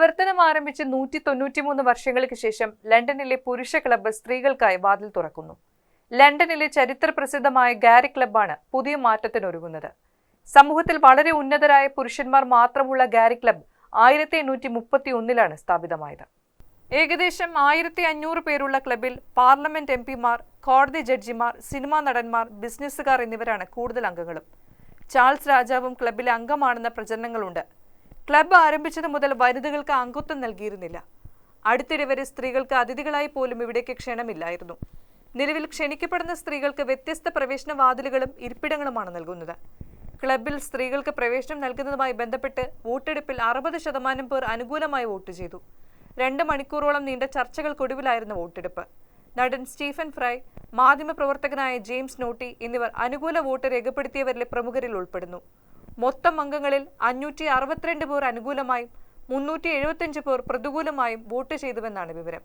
പ്രവർത്തനം ആരംഭിച്ച് നൂറ്റി തൊണ്ണൂറ്റിമൂന്ന് വർഷങ്ങൾക്ക് ശേഷം ലണ്ടനിലെ പുരുഷ ക്ലബ്ബ് സ്ത്രീകൾക്കായി വാതിൽ തുറക്കുന്നു. ലണ്ടനിലെ ചരിത്ര പ്രസിദ്ധമായ ഗാരി ക്ലബ്ബാണ് പുതിയ മാറ്റത്തിനൊരുങ്ങുന്നത്. സമൂഹത്തിൽ വളരെ ഉന്നതരായ പുരുഷന്മാർ മാത്രമുള്ള ഗാരി ക്ലബ്ബ് ആയിരത്തി എണ്ണൂറ്റി മുപ്പത്തി ഒന്നിലാണ് സ്ഥാപിതമായത്. ഏകദേശം ആയിരത്തി അഞ്ഞൂറ് പേരുള്ള ക്ലബിൽ പാർലമെന്റ് എം പിമാർ കോടതി ജഡ്ജിമാർ സിനിമാ നടന്മാർ ബിസിനസ്സുകാർ എന്നിവരാണ് കൂടുതൽ അംഗങ്ങളും. ചാൾസ് രാജാവും ക്ലബിലെ അംഗമാണെന്ന പ്രചരണങ്ങളുണ്ട് ക്ലബ്ബ് ആരംഭിച്ചത് മുതൽ വനിതകൾക്ക് അംഗത്വം നൽകിയിരുന്നില്ല. അടുത്തിടെ വരെ സ്ത്രീകൾക്ക് അതിഥികളായി പോലും ഇവിടേക്ക് ക്ഷണമില്ലായിരുന്നു. നിലവിൽ ക്ഷണിക്കപ്പെടുന്ന സ്ത്രീകൾക്ക് വ്യത്യസ്ത പ്രവേശന വാതിലുകളും ഇരിപ്പിടങ്ങളുമാണ് നൽകുന്നത്. ക്ലബിൽ സ്ത്രീകൾക്ക് പ്രവേശനം നൽകുന്നതുമായി ബന്ധപ്പെട്ട് വോട്ടെടുപ്പിൽ അറുപത് ശതമാനം പേർ അനുകൂലമായി വോട്ട് ചെയ്തു. രണ്ട് മണിക്കൂറോളം നീണ്ട ചർച്ചകൾക്കൊടുവിലായിരുന്നു വോട്ടെടുപ്പ്. നടൻ സ്റ്റീഫൻ ഫ്രൈ മാധ്യമപ്രവർത്തകനായ ജെയിംസ് നോട്ടി എന്നിവർ അനുകൂല വോട്ട് രേഖപ്പെടുത്തിയവരിലെ പ്രമുഖരിൽ ഉൾപ്പെടുന്നു. മൊത്തം അംഗങ്ങളിൽ അഞ്ഞൂറ്റി അറുപത്തിരണ്ട് പേർ അനുകൂലമായും മുന്നൂറ്റി എഴുപത്തിയഞ്ച് പേർ പ്രതികൂലമായും വോട്ട് ചെയ്തുവെന്നാണ് വിവരം.